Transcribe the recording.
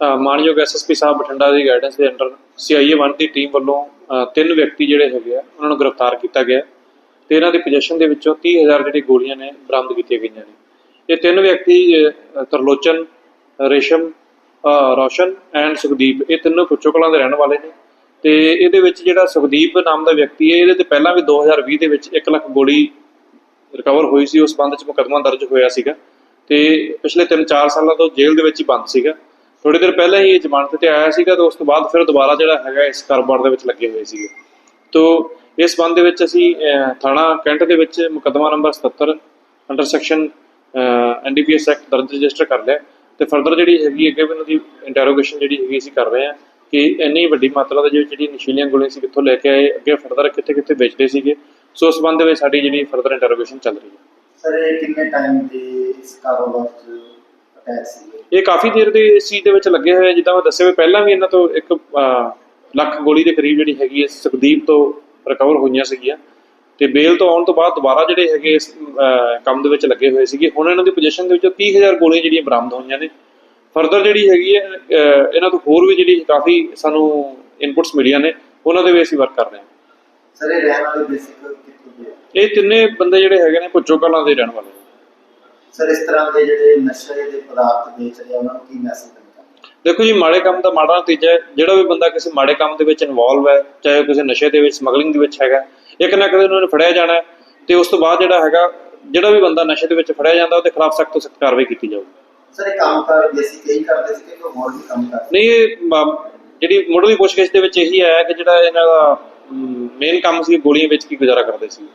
ਅ, ਮਾਨਯੋਗ ਐਸਐਸਪੀ ਸਾਹਿਬ ਬਠਿੰਡਾ ਦੀ ਗਾਈਡੈਂਸ ਦੇ ਅੰਡਰ ਸੀਆਈਏ 1 ਦੀ ਟੀਮ ਵੱਲੋਂ ਤਿੰਨ ਵਿਅਕਤੀ ਜਿਹੜੇ ਹੈਗੇ ਆ ਉਹਨਾਂ ਨੂੰ ਗ੍ਰਿਫਤਾਰ ਕੀਤਾ ਗਿਆ ਤੇ ਇਹਨਾਂ ਦੇ ਪੋਜੀਸ਼ਨ ਦੇ ਵਿੱਚੋਂ 30000 ਜਿਹੜੀ ਗੋਲੀਆਂ ਨੇ ਬਰਾਮਦ ਕੀਤੀਆਂ ਗਈਆਂ ਨੇ। ਇਹ ਤਿੰਨ ਵਿਅਕਤੀ ਤਰਲੋਚਨ ਰੇਸ਼ਮ ਅ, ਰੌਸ਼ਨ ਐਂਡ ਸੁਖਦੀਪ ਇਹ ਤਿੰਨੋਂ ਪੁੱਛੋ ਕਲਾਂ ਦੇ ਰਹਿਣ ਵਾਲੇ ਨੇ ਤੇ ਇਹਦੇ ਵਿੱਚ ਜਿਹੜਾ ਸੁਖਦੀਪ ਨਾਮ ਦਾ ਵਿਅਕਤੀ ਹੈ ਇਹਦੇ ਤੇ ਪਹਿਲਾਂ ਵੀ 2020 ਦੇ ਵਿੱਚ 1 ਲੱਖ ਗੋਲੀ ਰਿਕਵਰ ਹੋਈ ਸੀ ਉਸ ਸੰਬੰਧ ਵਿੱਚ ਮੁਕੱਦਮਾ ਦਰਜ ਹੋਇਆ ਸੀਗਾ ਤੇ ਪਿਛਲੇ 3-4 ਸਾਲਾਂ ਤੋਂ ਜੇਲ੍ਹ ਦੇ ਵਿੱਚ ਹੀ ਬੰਦ ਸੀਗਾ। ਥੋੜੀ ਦੇਰ ਪਹਿਲਾਂ ਹੀ ਇਹ ਜ਼ਮਾਨਤ ਤੇ ਆਇਆ ਸੀਗਾ ਤੇ ਉਸ ਤੋਂ ਬਾਅਦ ਫਿਰ ਦੁਬਾਰਾ ਜਿਹੜਾ ਹੈਗਾ ਇਸ ਕਾਰੋਬਾਰ ਦੇ ਵਿੱਚ ਲੱਗੇ ਹੋਏ ਸੀਗੇ। ਤੋ ਇਸ ਸੰਬੰਧ ਦੇ ਵਿੱਚ ਅਸੀਂ ਥਾਣਾ ਕੈਂਟ ਦੇ ਵਿੱਚ ਮੁਕੱਦਮਾ number 77 under section NDPS act ਦਰਜ ਰਜਿਸਟਰ ਕਰ ਲਿਆ ਤੇ ਫਰਦਰ ਜਿਹੜੀ ਹੈਗੀ ਅੱਗੇ ਵੀ ਉਹਨਾਂ ਦੀ ਇੰਟਰੋਗੇਸ਼ਨ ਜਿਹੜੀ ਹੈਗੀ ਅਸੀਂ ਕਰ ਰਹੇ ਹਾਂ ਕਿ ਇੰਨੀ ਵੱਡੀ ਮਾਤਰਾ ਦੇ ਜਿਹੜੀ ਨਸ਼ੀਲੀਆਂ ਗੋਲੀਆਂ ਸੀ ਕਿੱਥੋਂ ਲੈ ਕੇ ਆਏ, ਅੱਗੇ ਫਰਦਰ ਕਿੱਥੇ ਕਿੱਥੇ ਵੇਚਦੇ ਸੀਗੇ। ਸੋ ਉਸ ਸੰਬੰਧ ਦੇ ਵਿੱਚ ਸਾਡੀ ਜਿਹੜੀ ਫਰਦਰ ਇੰਟਰੋਗੇਸ਼ਨ ਚੱਲ ਰਹੀ ਹੈ। ਸਰ, ਇਹ ਕਿੰਨੇ ਟਾਈਮ ਦੇ ਇਸ ਕਾਰੋਬਾਰ ਚ ਇਹ ਕਾਫੀ ਦੇਰ ਦੇ ਇਸ ਚੀਜ਼ ਦੇ ਵਿੱਚ ਲੱਗੇ ਹੋਏ ਜਿੱਦਾਂ ਮੈਂ ਦੱਸਿਆ ਵੀ ਪਹਿਲਾਂ ਵੀ ਇਹਨਾਂ ਤੋਂ ਇੱਕ ਲੱਖ ਗੋਲੀ ਦੇ ਕਰੀਬ ਜਿਹੜੀ ਹੈਗੀ ਹੈ ਸੁਖਦੀਪ ਤੋਂ ਰਿਕਵਰ ਹੋਈਆਂ ਸੀਗੀਆਂ। ਤੇ ਬੇਲ ਤੋਂ ਆਉਣ ਤੋਂ ਬਾਅਦ ਦੁਬਾਰਾ ਜਿਹੜੇ ਹੈਗੇ ਇਸ ਕੰਮ ਦੇ ਵਿੱਚ ਲੱਗੇ ਹੋਏ ਸੀਗੇ। ਹੁਣ ਇਹਨਾਂ ਦੀ ਪੋਜੀਸ਼ਨ ਦੇ ਵਿੱਚੋਂ 30000 ਗੋਲੀਆਂ ਜਿਹੜੀਆਂ ਬਰਾਮਦ ਹੋਈਆਂ ਨੇ। ਫਰਦਰ ਜਿਹੜੀ ਹੈਗੀ ਹੈ ਇਹਨਾਂ ਤੋਂ ਹੋਰ ਵੀ ਜਿਹੜੀ ਕਾਫੀ ਸਾਨੂੰ ਇਨਪੁਟਸ ਮਿਲੀਆਂ ਨੇ ਉਹਨਾਂ ਦੇ ਵੀ ਅਸੀਂ ਵਰਕ ਕਰ ਰਹੇ ਹਾਂ। ਸਰ ਇਹ ਰਹਿਣ ਵਾਲੇ ਬੇਸਿਕ ਕਿੱਥੋਂ ਦੇ? ਇਹ ਤਿੰਨੇ ਬੰਦੇ ਜਿਹੜੇ ਹੈਗੇ ਨੇ ਪੁੱਛੋ ਕਲਾਂ ਦੇ ਰਹਿਣ ਵਾਲੇ ਸਰ ਇਸ ਤਰ੍ਹਾਂ ਦੇ ਜਿਹੜੇ ਨਸ਼ੇ ਦੇ ਪਦਾਰਥ ਵੇਚ ਰਹੇ ਉਹਨਾਂ ਨੂੰ ਕੀ ਮੈਸੇਜ ਦੇਖੋ ਜੀ ਮਾੜੇ ਕੰਮ ਦਾ ਮਾੜਾ ਨਤੀਜਾ ਹੈ। ਜਿਹੜਾ ਵੀ ਬੰਦਾ ਕਿਸੇ ਮਾੜੇ ਕੰਮ ਦੇ ਵਿੱਚ ਇਨਵੋਲਵ ਹੈ ਚਾਹੇ ਕਿਸੇ ਨਸ਼ੇ ਦੇ ਵਿੱਚ ਸਮਗਲਿੰਗ ਦੇ ਵਿੱਚ ਹੈਗਾ ਇੱਕ ਨਾ ਕਦੇ ਉਹਨਾਂ ਨੇ ਫੜਿਆ ਜਾਣਾ ਤੇ ਉਸ ਤੋਂ ਬਾਅਦ ਜਿਹੜਾ ਹੈਗਾ ਜਿਹੜਾ ਵੀ ਬੰਦਾ ਨਸ਼ੇ ਦੇ ਵਿੱਚ ਫੜਿਆ ਜਾਂਦਾ ਉਹਦੇ ਖਿਲਾਫ ਸਖਤ ਤੋਂ ਸਖਤ ਕਾਰਵਾਈ ਕੀਤੀ ਜਾਊਗੀ। ਸਰ ਇਹ ਕੰਮ ਕਰ ਬੇਸਿਕ ਇਹੀ ਕਰਦੇ ਸੀ ਕਿ ਕੋਈ ਹੋਰ ਵੀ ਕੰਮ ਕਰਦੇ ਨਹੀਂ ਇਹ ਜਿਹੜੀ ਮੁੱਢਲੀ ਪੁੱਛਗਿੱਛ ਦੇ ਵਿੱਚ ਇਹੀ ਆਇਆ ਕਿ ਜਿਹੜਾ ਇਹਨਾਂ ਦਾ ਮੇਨ ਕੰਮ ਸੀ ਗੋਲੀਆਂ ਵੇਚ ਕੇ ਗੁਜ਼ਾਰਾ ਕਰਦੇ ਸੀ।